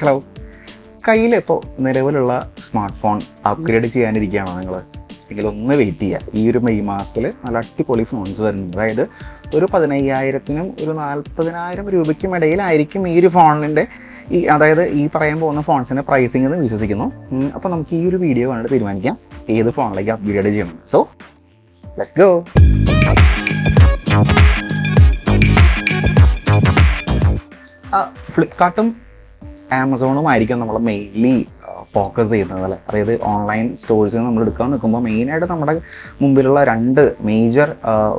Hello കയ്യിൽ ഇപ്പോൾ നിലവിലുള്ള സ്മാർട്ട് ഫോൺ അപ്ഗ്രേഡ് ചെയ്യാനിരിക്കുകയാണോ നിങ്ങൾ. എങ്കിൽ ഒന്ന് വെയിറ്റ് ചെയ്യുക ഈ ഒരു മെയ് മാസത്തിൽ നല്ല അടിപൊളി ഫോൺസ് വരുന്നുണ്ട്. അതായത് ഒരു പതിനയ്യായിരത്തിനും ഒരു നാൽപ്പതിനായിരം രൂപയ്ക്കും ഇടയിലായിരിക്കും ഈ ഒരു ഫോണിന്റെ ഈ അതായത് ഈ പറയാൻ പോകുന്ന ഫോൺസിന്റെ പ്രൈസിംഗ് എന്ന് വിശ്വസിക്കുന്നു. അപ്പോൾ നമുക്ക് ഈ ഒരു വീഡിയോ കണ്ടിട്ട് തീരുമാനിക്കാം. ഏത് ഫോണിലേക്ക് അപ്ഗ്രേഡ് ചെയ്യണം. സോ ലെറ്റ് ഗോ ഫ്ലിപ്കാർട്ടും ആമസോണും ആയിരിക്കും നമ്മൾ മെയിൻലി ഫോക്കസ് ചെയ്യുന്നത് അല്ലേ? അതായത് ഓൺലൈൻ സ്റ്റോഴ്സിൽ നമ്മൾ എടുക്കാൻ നിൽക്കുമ്പോൾ മെയിനായിട്ട് നമ്മുടെ മുമ്പിലുള്ള രണ്ട് മേജർ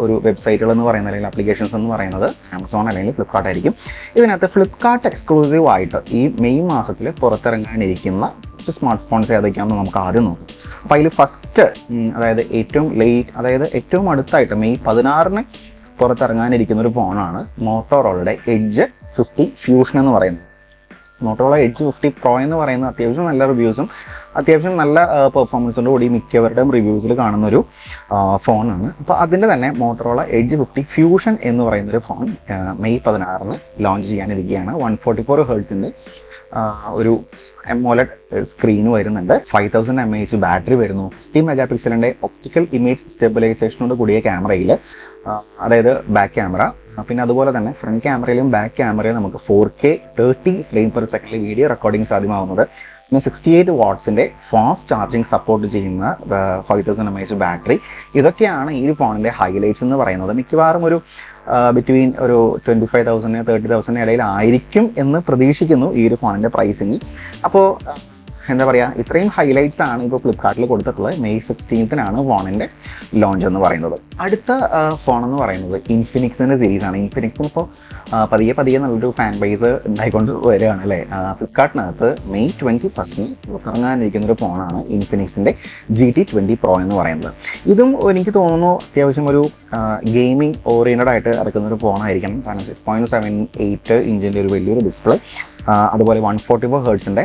ഒരു വെബ്സൈറ്റുകൾ എന്ന് പറയുന്നത് അല്ലെങ്കിൽ ആപ്ലിക്കേഷൻസ് എന്ന് പറയുന്നത് ആമസോൺ അല്ലെങ്കിൽ ഫ്ലിപ്കാർട്ട് ആയിരിക്കും. ഇതിനകത്ത് ഫ്ലിപ്കാർട്ട് എക്സ്ക്ലൂസീവ് ആയിട്ട് ഈ മെയ് മാസത്തിൽ പുറത്തിറങ്ങാനിരിക്കുന്ന സ്മാർട്ട് ഫോൺസ് ഏതൊക്കെയാണെന്ന് നമുക്ക് ആദ്യം നോക്കാം. അപ്പോൾ അതിൽ ഫസ്റ്റ് അതായത് ഏറ്റവും ലേറ്റ് അതായത് ഏറ്റവും അടുത്തായിട്ട് മെയ് പതിനാറിന് പുറത്തിറങ്ങാനിരിക്കുന്ന ഒരു ഫോണാണ് മോട്ടോറോളയുടെ എഡ്ജ് ഫിഫ്റ്റി ഫ്യൂഷൻ എന്ന് പറയുന്നത്. മോട്ടോറോള എഡ്ജ് ഫിഫ്റ്റി പ്രോ എന്ന് പറയുന്ന അത്യാവശ്യം നല്ല റിവ്യൂസും അത്യാവശ്യം നല്ല പെർഫോമൻസോട് കൂടി മിക്കവരുടെയും റിവ്യൂസിൽ കാണുന്ന ഒരു ഫോണാണ് അപ്പോൾ അതിന്റെ തന്നെ മോട്ടോറോള എഡ്ജ് ഫിഫ്റ്റി ഫ്യൂഷൻ എന്ന് പറയുന്നൊരു ഫോൺ മെയ് പതിനാറിന് ലോഞ്ച് ചെയ്യാനിരിക്കുകയാണ്. വൺ ഫോർട്ടി ഫോർ ഹേർട്സിന്റെ ഒരു എമോലഡ് സ്ക്രീൻ വരുന്നുണ്ട്. Five thousand M H battery വരുന്നു. ഫിഫ്റ്റി മെഗാ പിക്സലിന്റെ ഒപ്റ്റിക്കൽ ഇമേജ് സ്റ്റെബിലൈസേഷനോട് കൂടിയ ക്യാമറയിൽ അതായത് ബാക്ക് ക്യാമറ പിന്നെ അതുപോലെ തന്നെ ഫ്രണ്ട് ക്യാമറയിലും ബാക്ക് ക്യാമറയിലും നമുക്ക് four K thirty frame per second video recording സാധ്യമാവുന്നത്. പിന്നെ സിക്സ്റ്റി എയ്റ്റ് വാട്ട്സിന്റെ ഫാസ്റ്റ് ചാർജിങ് സപ്പോർട്ട് ചെയ്യുന്ന five thousand M H battery ഇതൊക്കെയാണ് ഈ ഫോണിന്റെ ഹൈലൈറ്റ്സ് എന്ന് പറയുന്നത്. മിക്കവാറും ഒരു ബിറ്റ്വീൻ ഒരു twenty five thousand thirty thousand ഇടയിലായിരിക്കും എന്ന് പ്രതീക്ഷിക്കുന്നു ഈ ഒരു ഫോണിന്റെ പ്രൈസിങ് അപ്പോൾ എന്താ പറയുക ഇത്രയും ഹൈലൈറ്റ്സ് ആണ് ഇപ്പോൾ ഫ്ലിപ്കാർട്ടിൽ കൊടുത്തിട്ടുള്ളത്. മെയ് സിക്സ്റ്റീൻത്തിനാണ് ഫോണിന്റെ ലോഞ്ച് എന്ന് പറയുന്നത്. അടുത്ത ഫോൺ എന്ന് പറയുന്നത് ഇൻഫിനിക്സിന്റെ സീരീസാണ് ഇൻഫിനിക്സിന് ഇപ്പോൾ പതിയെ പതിയെ നല്ലൊരു ഫാൻ ബേസ് ഉണ്ടായിക്കൊണ്ട് വരികയാണ് അല്ലേ? ഫ്ലിപ്കാർട്ടിനകത്ത് മെയ് ട്വന്റി ഫസ്റ്റിന് ഇറങ്ങാനിരിക്കുന്ന ഒരു ഫോണാണ് ഇൻഫിനിക്സിന്റെ ജി ടി ട്വന്റി പ്രോ എന്ന് പറയുന്നത്. ഇതും എനിക്ക് തോന്നുന്നു അത്യാവശ്യം ഒരു ഗെയിമിംഗ് ഓറിയന്റഡ് ആയിട്ട് ഇറക്കുന്ന ഒരു ഫോണായിരിക്കണം കാരണം സിക്സ് പോയിന്റ് സെവൻ എയ്റ്റ് ഇഞ്ചിന്റെ ഒരു വലിയൊരു ഡിസ്പ്ലേ അതുപോലെ വൺ ഫോർട്ടി ഫോർ ഹേർട്സിന്റെ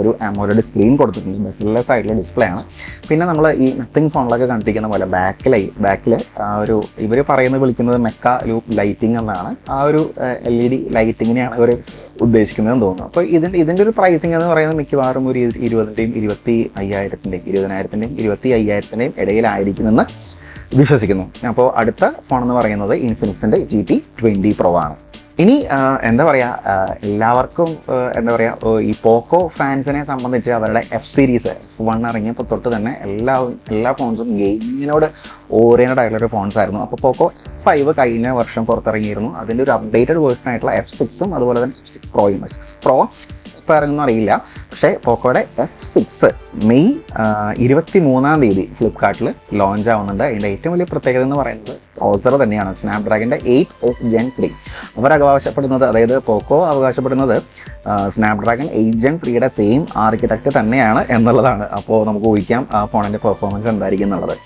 ഒരു ആമോലഡ് സ്ക്രീൻ കൊടുത്തിട്ടുണ്ട്. ബെസ്ലെസ് സൈഡിലെ ഡിസ്പ്ലേ ആണ്. പിന്നെ നമ്മൾ ഈ നത്തിങ് ഫോണിലൊക്കെ കണ്ടിരിക്കുന്ന പോലെ ബാക്കിലായി ബാക്കിൽ ഒരു ഇവർ പറയുന്നത് വിളിക്കുന്നത് മെക്ക ലൂപ്പ് ലൈറ്റിംഗ് എന്നാണ്. ആ ഒരു എൽ ഇ ഡി ലൈറ്റിങ്ങിനെയാണ് ഇവർ ഉദ്ദേശിക്കുന്നതെന്ന് തോന്നുന്നു. അപ്പോൾ ഇതിന്റെ ഇതിന്റെ ഒരു പ്രൈസിങ് എന്ന് പറയുന്നത് മിക്കവാറും ഒരു ഇരുപതിന്റെയും ഇരുപത്തി അയ്യായിരത്തിന്റെയും ഇരുപതിനായിരത്തിന്റെയും ഇരുപത്തി അയ്യായിരത്തിന്റെയും ഇടയിലായിരിക്കുമെന്ന് വിശ്വസിക്കുന്നു. അപ്പോൾ അടുത്ത ഫോൺ എന്ന് പറയുന്നത് ഇൻഫിനിക്സിന്റെ ജി ടി ട്വന്റി പ്രോ ആണ്. ഇനി എന്താ പറയുക എല്ലാവർക്കും എന്താ പറയുക ഈ പോക്കോ ഫാൻസിനെ സംബന്ധിച്ച് അവരുടെ എഫ് സീരീസ് വൺ ഇറങ്ങിയപ്പോൾ തൊട്ട് തന്നെ എല്ലാ എല്ലാ ഫോൺസും ഗെയിമിങ്ങിനോട് ഓറിയന്റഡ് ആയിട്ടുള്ള ഒരു ഫോൺസ് ആയിരുന്നു. അപ്പോൾ പോക്കോ ഫൈവ് കഴിഞ്ഞ വർഷം പുറത്തിറങ്ങിയിരുന്നു. അതിന്റെ ഒരു അപ്ഡേറ്റഡ് വേർഷൻ ആയിട്ടുള്ള എഫ് സിക്സും അതുപോലെ തന്നെ എഫ് സിക്സ് പ്രോയും സിക്സ് പ്രോ എക്സ്പയറിംഗ് അറിയില്ല. പക്ഷേ പോക്കോയുടെ എഫ് സിക്സ് മെയ് ഇരുപത്തി മൂന്നാം തീയതി ഫ്ലിപ്കാർട്ടിൽ ലോഞ്ച് ആവുന്നുണ്ട്. അതിന്റെ ഏറ്റവും വലിയ പ്രത്യേകത എന്ന് പറയുന്നത് പ്രോസർ തന്നെയാണ് സ്നാപ്ഡ്രാഗന്റെ എയ്റ്റ് എസ് ജെൻ ത്രീ അവർ അവകാശപ്പെടുന്നത് അതായത് പോക്കോ അവകാശപ്പെടുന്നത് സ്നാപ്ഡ്രാഗൺ എയ്റ്റ് ജെൻ ത്രീയുടെ സെയിം ആർക്കിടെക്റ്റ് തന്നെയാണ് എന്നുള്ളതാണ്. അപ്പോൾ നമുക്ക് ഊഹിക്കാം ആ ഫോണിന്റെ പെർഫോമൻസ് എന്തായിരിക്കും എന്നുള്ളത്.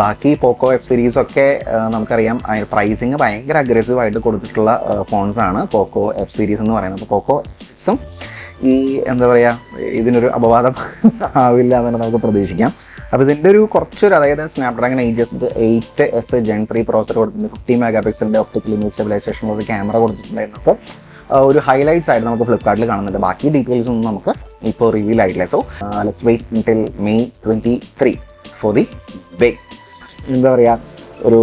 ബാക്കി പോക്കോ എഫ് സീരീസ് ഒക്കെ നമുക്കറിയാം അതിന് പ്രൈസിങ് ഭയങ്കര അഗ്രസീവ് ആയിട്ട് കൊടുത്തിട്ടുള്ള ഫോൺസ് ആണ് പോക്കോ എഫ് സീരീസ് എന്ന് പറയുന്നത്. പോക്കോ എക്സും ഈ എന്താ പറയുക ഇതിനൊരു അപവാദം ആവില്ല എന്ന് നമുക്ക് പ്രതീക്ഷിക്കാം. അപ്പോൾ ഇതിന്റെ ഒരു കുറച്ചൊരു അതായത് Snapdragon eight eight S gen three processor കൊടുത്തിട്ടുണ്ട്. ഫിഫ്റ്റി മെഗാ പിക്സലിന്റെ ഒപ്റ്റിക്കൽ ഇമേജ് സ്റ്റെബിലൈസേഷൻ ഒരു ക്യാമറ കൊടുത്തിട്ടുണ്ടായിരുന്നു. അപ്പോൾ ഒരു ഹൈലൈറ്റ്സ് ആയിട്ട് നമുക്ക് ഫ്ലിപ്കാർട്ടിൽ കാണുന്നുണ്ട്. ബാക്കി ഡീറ്റെയിൽസ് ഒന്നും നമുക്ക് ഇപ്പോൾ റിവീൽ ആയിട്ടില്ല. So let's wait till May twenty three for the bay എന്താ പറയുക ഒരു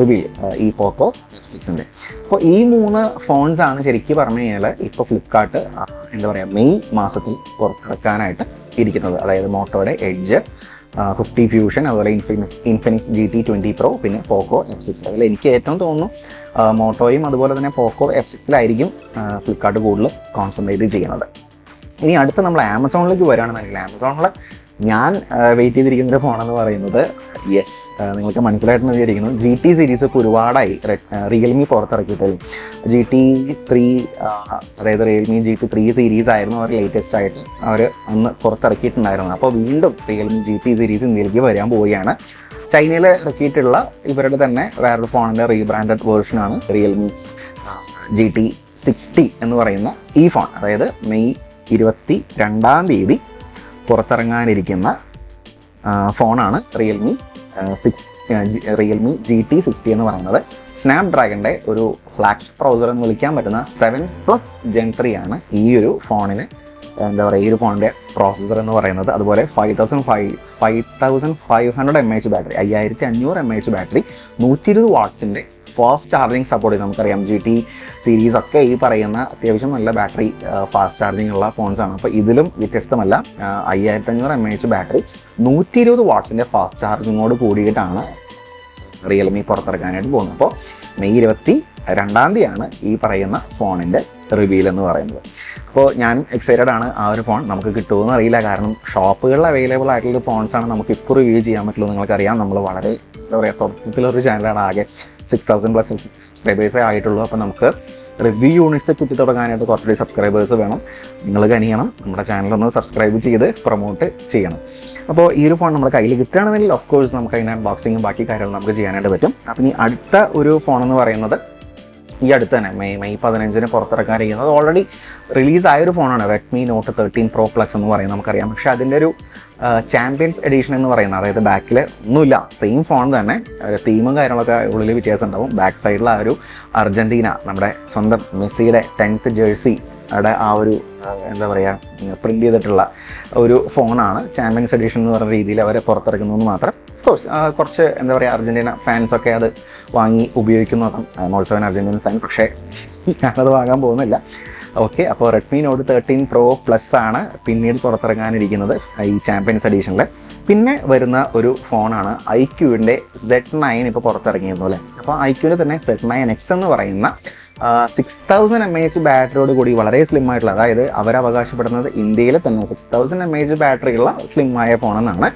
റിവ്യൂ ഈ പോക്കോ സിക്സിന്റെ അപ്പോൾ ഈ മൂന്ന് ഫോൺസ് ആണ് ശരിക്കും പറഞ്ഞു കഴിഞ്ഞാൽ ഇപ്പോൾ ഫ്ലിപ്കാർട്ട് എന്താ പറയുക മെയ് മാസത്തിൽ പുറത്തിറക്കാനായിട്ട് ഇരിക്കുന്നത് അതായത് മോട്ടോയുടെ എഡ്ജ് ഫിഫ്റ്റി ഫ്യൂഷൻ അതുപോലെ Infinix Infinix G T twenty pro പിന്നെ പോക്കോ എഫ് സിക്സ് അതിൽ എനിക്ക് ഏറ്റവും തോന്നുന്നു മോട്ടോയും അതുപോലെ തന്നെ പോക്കോ എഫ് സിക്സിലായിരിക്കും ഫ്ലിപ്കാർട്ട് കൂടുതൽ കോൺസെൻട്രേറ്റ് ചെയ്യുന്നത്. ഇനി അടുത്ത് നമ്മൾ ആമസോണിലേക്ക് വരികയാണെന്നുണ്ടെങ്കിൽ ആമസോണിൽ ഞാൻ വെയിറ്റ് ചെയ്തിരിക്കുന്ന ഒരു ഫോണെന്ന് പറയുന്നത് യെസ് നിങ്ങൾക്ക് മനസ്സിലായിട്ട് വിചാരിക്കുന്നു. ജി ടി സീരീസ് ഇപ്പോൾ ഒരുപാടായി. റിയൽമി പുറത്തിറക്കിയിട്ട്. ജി ടി ത്രീ അതായത് Realme G T three series ആയിരുന്നു അവർ ലേറ്റസ്റ്റ് ആയിട്ട് അവർ അന്ന് പുറത്തിറക്കിയിട്ടുണ്ടായിരുന്നത്. അപ്പോൾ വീണ്ടും റിയൽമി ജി ടി സീരീസ് ഇന്ത്യയിലേക്ക് വരാൻ പോവുകയാണ്. ചൈനയിൽ ഇറക്കിയിട്ടുള്ള ഇവരുടെ തന്നെ വേറൊരു ഫോണിന്റെ റീബ്രാൻഡഡ് വേർഷനാണ് റിയൽമി ജി ടി സിക്സ്റ്റി എന്ന് പറയുന്ന ഈ ഫോൺ. അതായത് മെയ് ഇരുപത്തി രണ്ടാം തീയതി പുറത്തിറങ്ങാനിരിക്കുന്ന ഫോണാണ് Realme six Realme G T sixty എന്ന് പറയുന്നത് സ്നാപ് ഡ്രാഗന്റെ ഒരു ഫ്ലാഗ്ഷിപ്പ് ബ്രൗസർ എന്ന് വിളിക്കാൻ പറ്റുന്ന സെവൻ പ്ലസ് ജെൻ ത്രീ ആണ് ഈ ഒരു ഫോണിന് എന്താ പറയുക ഈ ഒരു ഫോണിന്റെ പ്രോസസ്സർ എന്ന് പറയുന്നത്. അതുപോലെ five thousand five five thousand five hundred M H battery അയ്യായിരത്തി അഞ്ഞൂറ് എം എച്ച് ബാറ്ററി നൂറ്റി ഇരുപത് വാട്ട്സിന്റെ ഫാസ്റ്റ് ചാർജിങ് സപ്പോർട്ട് ചെയ്യും. നമുക്കറിയാം ജി ടി സീരീസ് ഒക്കെ ഈ പറയുന്ന അത്യാവശ്യം നല്ല ബാറ്ററി ഫാസ്റ്റ് ചാർജിങ് ഉള്ള ഫോൺസ് ആണ്. അപ്പോൾ ഇതിലും വ്യത്യസ്തമല്ല. അയ്യായിരത്തി അഞ്ഞൂറ് എം എച്ച് ബാറ്ററി നൂറ്റി ഇരുപത് വാട്ട്സിന്റെ ഫാസ്റ്റ് ചാർജിങ്ങോട് കൂടിയിട്ടാണ് റിയൽമി പുറത്തിറക്കാനായിട്ട് പോകുന്നത്. അപ്പോൾ മെയ് ഇരുപത്തി രണ്ടാം തീയതിയാണ് ഈ പറയുന്ന ഫോണിന്റെ റിവീൽ എന്ന് പറയുന്നത്. അപ്പോൾ ഞാനും എക്സൈറ്റഡ് ആണ് ആ ഒരു ഫോൺ നമുക്ക് കിട്ടുമെന്ന് അറിയില്ല. കാരണം ഷോപ്പുകളിൽ അവൈലബിൾ ആയിട്ടുള്ള ഫോൺസ് ആണ് നമുക്ക് ഇപ്പോൾ റിവ്യൂ ചെയ്യാൻ പറ്റുള്ളൂ നിങ്ങൾക്കറിയാം. നമ്മൾ വളരെ എന്താ പറയുക തുടക്കത്തിലൊരു ചാനലാണ് ആകെ സിക്സ് തൗസൻഡ് പ്ലസ് സബ്സ്ക്രൈബേഴ്സേ ആയിട്ടുള്ളൂ. അപ്പോൾ നമുക്ക് റിവ്യൂ യൂണിറ്റ്സ് കുറ്റി തുടങ്ങാനായിട്ട് കുറച്ചുകൂടി സബ്സ്ക്രൈബേഴ്സ് വേണം. നിങ്ങൾ കനിയണം. നമ്മുടെ ചാനലൊന്ന് സബ്സ്ക്രൈബ് ചെയ്ത് പ്രൊമോട്ട് ചെയ്യണം. അപ്പോൾ ഈ ഒരു ഫോൺ നമ്മുടെ കയ്യിൽ കിട്ടുകയാണെന്നുണ്ടെങ്കിൽ ഓഫ് കോഴ്സ് നമുക്ക് അതിന്റെ അൺബോക്സിങ്ങും ബാക്കി കാര്യങ്ങളും നമുക്ക് ചെയ്യാനായിട്ട് പറ്റും. അപ്പം ഇനി അടുത്ത ഒരു ഫോൺ എന്ന് പറയുന്നത് ഈ അടുത്ത് തന്നെ മെയ് മെയ് പതിനഞ്ചിന് പുറത്തിറക്കാനിരിക്കുന്നത് ഓൾറെഡി റിലീസ് ആയ ഒരു ഫോണാണ് Redmi Note thirteen pro plus എന്ന് പറയുന്നത് നമുക്കറിയാം. പക്ഷേ അതിന്റെ ഒരു ചാമ്പ്യൻസ് എഡീഷൻ എന്ന് പറയുന്നത് അതായത് ബാക്കിൽ ഒന്നുമില്ല സെയിം ഫോൺ തന്നെ തീമും കാര്യങ്ങളൊക്കെ ഉള്ളിൽ വ്യത്യാസം ഉണ്ടാവും. ബാക്ക് സൈഡിൽ ആ ഒരു അർജന്റീന നമ്മുടെ സ്വന്തം മെസ്സിയുടെ ടെൻത്ത് ജേഴ്സി അവിടെ ആ ഒരു എന്താ പറയുക പ്രിന്റ് ചെയ്തിട്ടുള്ള ഒരു ഫോണാണ് ചാമ്പ്യൻസ് എഡീഷൻ എന്ന് പറയുന്ന രീതിയിൽ അവരെ പുറത്തിറക്കുന്നതെന്ന് മാത്രം കോഴ്സ് കുറച്ച് എന്താ പറയുക അർജന്റീന ഫാൻസൊക്കെ അത് വാങ്ങി ഉപയോഗിക്കുന്നതാണ് ഓൾസോ ആൻ അർജന്റീന ഫാൻ പക്ഷേ ഞാനത് വാങ്ങാൻ പോകുന്നില്ല. ഓക്കെ അപ്പോൾ Redmi Note thirteen pro plus ആണ് പിന്നീട് പുറത്തിറങ്ങാനിരിക്കുന്നത് ഈ ചാമ്പ്യൻസ് എഡീഷനിൽ പിന്നെ വരുന്ന ഒരു ഫോണാണ് ഐ ക്യൂവിന്റെ സെഡ് നയൻ ഇപ്പോൾ പുറത്തിറങ്ങിയിരുന്നു അല്ലേ? അപ്പോൾ ഐ ക്യൂവിന്റെ തന്നെ സെഡ് നയൻ എക്സ് എന്ന് പറയുന്ന സിക്സ് തൗസൻഡ് എം എച്ച് ബാറ്ററിയോട് കൂടി വളരെ സ്ലിം ആയിട്ടുള്ള അതായത് അവർ അവകാശപ്പെടുന്നത് ഇന്ത്യയിൽ തന്നെ സിക്സ് തൗസൻഡ് എം എച്ച് ബാറ്ററിയുള്ള സ്ലിം ആയ ഫോണെന്നാണ്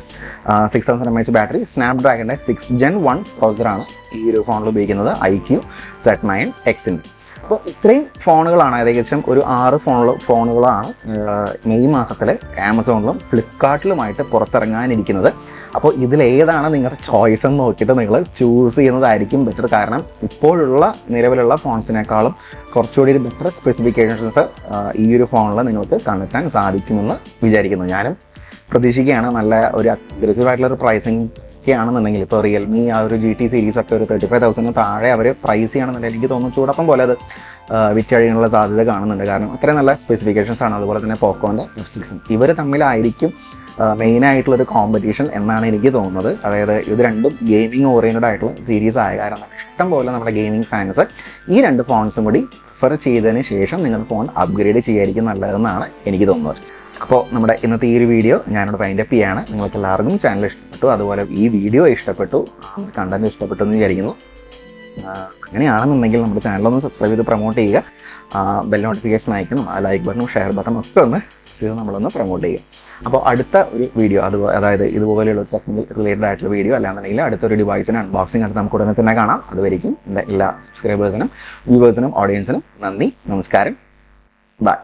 six thousand M H battery സ്നാപ് ഡ്രാഗന്റെ സിക്സ് ജെൻ വൺ പ്രോസറാണ് ഈ ഒരു ഫോണിൽ ഉപയോഗിക്കുന്നത് ഐ ക്യൂ സെറ്റ് നയൻ എക്സിന്റെ അപ്പോൾ ഇത്രയും ഫോണുകളാണ് ഏകദേശം ഒരു ആറ് ഫോണുകൾ ഫോണുകളാണ് മെയ് മാസത്തിൽ ആമസോണിലും ഫ്ലിപ്കാർട്ടിലുമായിട്ട് പുറത്തിറങ്ങാനിരിക്കുന്നത്. അപ്പോൾ ഇതിലേതാണ് നിങ്ങളുടെ ചോയ്സ് എന്ന് നോക്കിയിട്ട് നിങ്ങൾ ചൂസ് ചെയ്യുന്നതായിരിക്കും ബെറ്റർ കാരണം ഇപ്പോഴുള്ള നിലവിലുള്ള ഫോൺസിനേക്കാളും കുറച്ചുകൂടി ഒരു ബെറ്റർ സ്പെസിഫിക്കേഷൻസ് ഈ ഒരു ഫോണിൽ നിങ്ങൾക്ക് കണ്ടെത്താൻ സാധിക്കുമെന്ന് വിചാരിക്കുന്നു. ഞാനും പ്രതീക്ഷിക്കുകയാണ് നല്ല ഒരു അഗ്രസീവ് ആയിട്ടുള്ള ഒരു പ്രൈസിങ് ഒക്കെ ആണെന്നുണ്ടെങ്കിൽ ഇപ്പോൾ റിയൽമി ആ ഒരു ജി ടി സീരീസ് ഒക്കെ ഒരു തേർട്ടി ഫൈവ് തൗസൻഡിന് താഴെ അവർ പ്രൈസ് ചെയ്യണമെന്നുണ്ടെങ്കിൽ എനിക്ക് തോന്നുന്നു ചൂടപ്പം പോലെ അത് വിറ്റഴിയാനുള്ള സാധ്യത കാണുന്നുണ്ട്. കാരണം അത്രയും നല്ല സ്പെസിഫിക്കേഷൻസ് ആണ്. അതുപോലെ തന്നെ പോക്കോന്റെ നെറ്റ്ഫ്ലിക്സും ഇവർ തമ്മിലായിരിക്കും മെയിൻ ആയിട്ടുള്ള ഒരു കോമ്പറ്റീഷൻ എന്നാണ് എനിക്ക് തോന്നുന്നത്. അതായത് ഇത് രണ്ടും ഗെയിമിംഗ് ഓറിയന്റഡ് ആയിട്ടുള്ള സീരീസ് ആയ കാരണം ഇഷ്ടം പോലെ നമ്മുടെ ഗെയിമിംഗ് ഫാൻസ് ഈ രണ്ട് ഫോൺസും കൂടി പ്രിഫർ ചെയ്തതിന് ശേഷം നിങ്ങൾ ഫോൺ അപ്ഗ്രേഡ് ചെയ്യായിരിക്കും നല്ലതെന്നാണ് എനിക്ക് തോന്നുന്നത്. അപ്പോൾ നമ്മുടെ ഇന്നത്തെ ഈ ഒരു വീഡിയോ ഞാനിവിടെ ഫൈൻഡ് അപ്പ് ചെയ്യാണ്. നിങ്ങൾക്ക് എല്ലാവർക്കും ചാനൽ ഇഷ്ടപ്പെട്ടു അതുപോലെ ഈ വീഡിയോ ഇഷ്ടപ്പെട്ടു കണ്ടന്റ് ഇഷ്ടപ്പെട്ടു എന്ന് വിചാരിക്കുന്നു. അങ്ങനെയാണെന്നുണ്ടെങ്കിൽ നമ്മുടെ ചാനലൊന്ന് സബ്സ്ക്രൈബ് ചെയ്ത് പ്രൊമോട്ട് ചെയ്യുക. ബെൽ നോട്ടിഫിക്കേഷൻ അയക്കണം ലൈക്ക് ബട്ടണും ഷെയർ ബട്ടണും ഒക്കെ ഒന്ന് ചെയ്ത് നമ്മളൊന്ന് പ്രൊമോട്ട് ചെയ്യുക. അപ്പോൾ അടുത്ത ഒരു വീഡിയോ അത് അതായത് ഇതുപോലെയുള്ള ടെക്നിക്കൽ റിലേറ്റഡ് ആയിട്ടുള്ള വീഡിയോ അല്ലാന്നുണ്ടെങ്കിൽ അടുത്തൊരു ഡിവൈസിന് അൺബോക്സിംഗ് അത് നമുക്ക് ഉടനെ തന്നെ കാണാം. അതുവരെയും എന്റെ എല്ലാ സബ്സ്ക്രൈബേഴ്സിനും വ്യൂവേഴ്സിനും ഓഡിയൻസിനും നന്ദി നമസ്കാരം. ബൈ